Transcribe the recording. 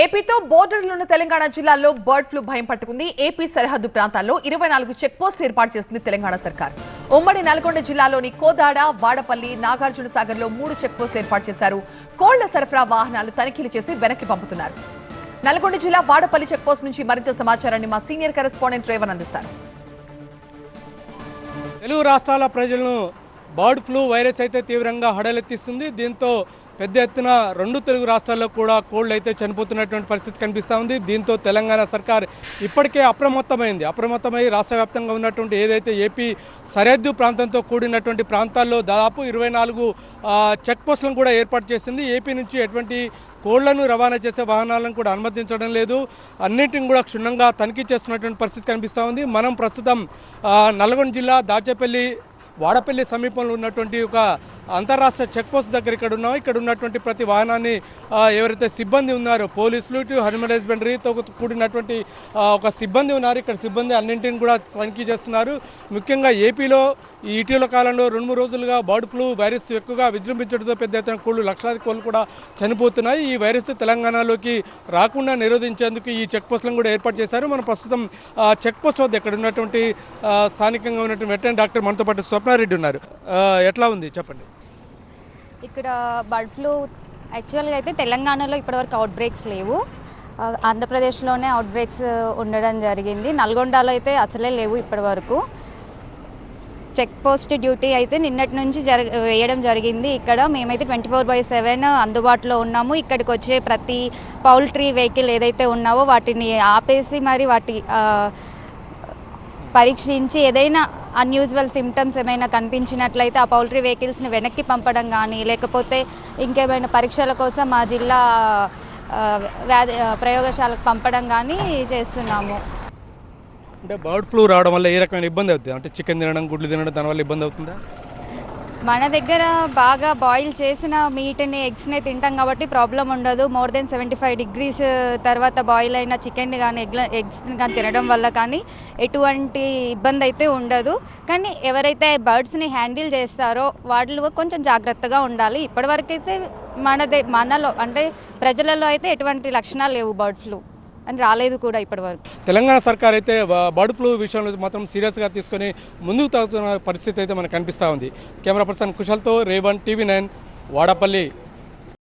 ఏపీతో బోర్డర్లున్న తెలంగాణ జిల్లాల్లో bird flu భయం పట్టుకుంది. ఏపీ సరిహద్దు ప్రాంతాల్లో ఇరవై నాలుగు చెక్పోస్ట్ ఏర్పాటు చేసింది తెలంగాణ సర్కార్. ఉమ్మడి నల్గొండ జిల్లాలోని కోదాడ వాడపల్లి నాగార్జున సాగర్లో మూడు చెక్పోస్టులు ఏర్పాటు చేశారు. కోళ్ళ సరఫరా వాహనాలు తనిఖీలు చేసి వెనక్కి పంపుతున్నారు. నల్గొండ జిల్లా వాడపల్లి చెక్పోస్ట్ నుంచి మరింత సమాచారాన్ని మా సీనియర్ కరెస్పాండెంట్ రేవన్ అందిస్తారు. తెలుగు రాష్ట్రాల ప్రజలను బర్డ్ ఫ్లూ వైరస్ అయితే తీవ్రంగా హడలెత్తిస్తుంది. దీంతో పెద్ద ఎత్తున రెండు తెలుగు రాష్ట్రాల్లో కూడా కోళ్ళు అయితే చనిపోతున్నటువంటి పరిస్థితి కనిపిస్తూ ఉంది. దీంతో తెలంగాణ సర్కార్ ఇప్పటికే అప్రమత్తమైంది. అప్రమత్తమై రాష్ట్ర వ్యాప్తంగా ఉన్నటువంటి ఏదైతే ఏపీ సరిహద్దు ప్రాంతంతో కూడినటువంటి ప్రాంతాల్లో దాదాపు ఇరవై నాలుగు చెక్ పోస్టులను కూడా ఏర్పాటు చేసింది. ఏపీ నుంచి ఎటువంటి కోళ్ళను రవాణా చేసే వాహనాలను కూడా అనుమతించడం లేదు. అన్నింటిని కూడా క్షుణ్ణంగా తనిఖీ చేస్తున్నటువంటి పరిస్థితి కనిపిస్తూ ఉంది. మనం ప్రస్తుతం నల్గొండ జిల్లా దాచేపల్లి వాడపల్లి సమీపంలో ఉన్నటువంటి ఒక అంతరాష్ట్ర చెక్పోస్ట్ దగ్గర ఇక్కడ ఉన్నాం. ఇక్కడ ఉన్నటువంటి ప్రతి వాహనాన్ని ఎవరైతే సిబ్బంది ఉన్నారో పోలీసులు ఇటు హ్యూమన్ హస్బెండరీతో కూడినటువంటి ఒక సిబ్బంది ఉన్నారు. ఇక్కడ సిబ్బంది అన్నింటిని కూడా తనిఖీ చేస్తున్నారు. ముఖ్యంగా ఏపీలో ఈ ఇటీవల కాలంలో రెండు మూడు రోజులుగా బర్డ్ ఫ్లూ వైరస్ ఎక్కువగా విజృంభించడంతో పెద్ద ఎత్తున కోళ్ళు లక్షలాది కోళ్ళు కూడా చనిపోతున్నాయి. ఈ వైరస్ తెలంగాణలోకి రాకుండా నిరోధించేందుకు ఈ చెక్ పోస్టులను కూడా ఏర్పాటు చేశారు. మనం ప్రస్తుతం చెక్ పోస్ట్ వద్ద ఇక్కడ ఉన్నటువంటి స్థానికంగా ఉన్నటువంటి వెటరీ డాక్టర్ మనతో పాటు స్వప్నారెడ్డి ఉన్నారు. ఎట్లా ఉంది? చెప్పండి. ఇక్కడ బర్డ్ ఫ్లూ యాక్చువల్గా అయితే తెలంగాణలో ఇప్పటివరకు అవుట్ బ్రేక్స్ లేవు ఆంధ్రప్రదేశ్లోనే అవుట్ బ్రేక్స్ ఉండడం జరిగింది. నల్గొండలో అయితే అసలే లేవు ఇప్పటివరకు. చెక్ పోస్ట్ డ్యూటీ అయితే నిన్నటి నుంచి జరగ వేయడం జరిగింది. ఇక్కడ మేమైతే ట్వంటీ ఫోర్ బై సెవెన్ అందుబాటులో ఉన్నాము. ఇక్కడికి వచ్చే ప్రతి పౌల్ట్రీ వెహికల్ ఏదైతే ఉన్నావో వాటిని ఆపేసి మరి వాటి పరీక్షించి ఏదైనా అన్యూజువల్ సిమ్టమ్స్ ఏమైనా కనిపించినట్లయితే ఆ పౌల్ట్రీ వెహికల్స్ని వెనక్కి పంపడం కానీ లేకపోతే ఇంకేమైనా పరీక్షల కోసం మా జిల్లా వ్యాధి ప్రయోగశాలకు పంపడం కానీ చేస్తున్నాము. అంటే బర్డ్ ఫ్లూ రావడం వల్ల ఏ రకమైన ఇబ్బంది అవుతుంది? అంటే చికెన్ తినడం గుడ్లు తినడం దానివల్ల ఇబ్బంది అవుతుందా? మన దగ్గర బాగా బాయిల్ చేసిన మీట్ని ఎగ్స్ని తింటాం కాబట్టి ప్రాబ్లం ఉండదు. More than seventy five degrees తర్వాత బాయిల్ అయిన చికెన్ కానీ ఎగ్ ఎగ్స్ని కానీ తినడం వల్ల కానీ ఎటువంటి ఇబ్బంది అయితే ఉండదు. కానీ ఎవరైతే బర్డ్స్ని హ్యాండిల్ చేస్తారో వాళ్ళు కొంచెం జాగ్రత్తగా ఉండాలి. ఇప్పటివరకైతే మన దే మనలో అంటే ప్రజలలో అయితే ఎటువంటి లక్షణాలు లేవు బర్డ్ ఫ్లూ అని రాలేదు కూడా ఇప్పటి వరకు తెలంగాణ సర్కార్ అయితే బర్డ్ ఫ్లూ విషయంలో మాత్రం సీరియస్గా తీసుకొని ముందుకు తగ్గుతున్న పరిస్థితి అయితే మనకు కనిపిస్తూ ఉంది. కెమెరా పర్సన్ కుశల్తో రేవన్ టీవీ నైన్ వాడపల్లి.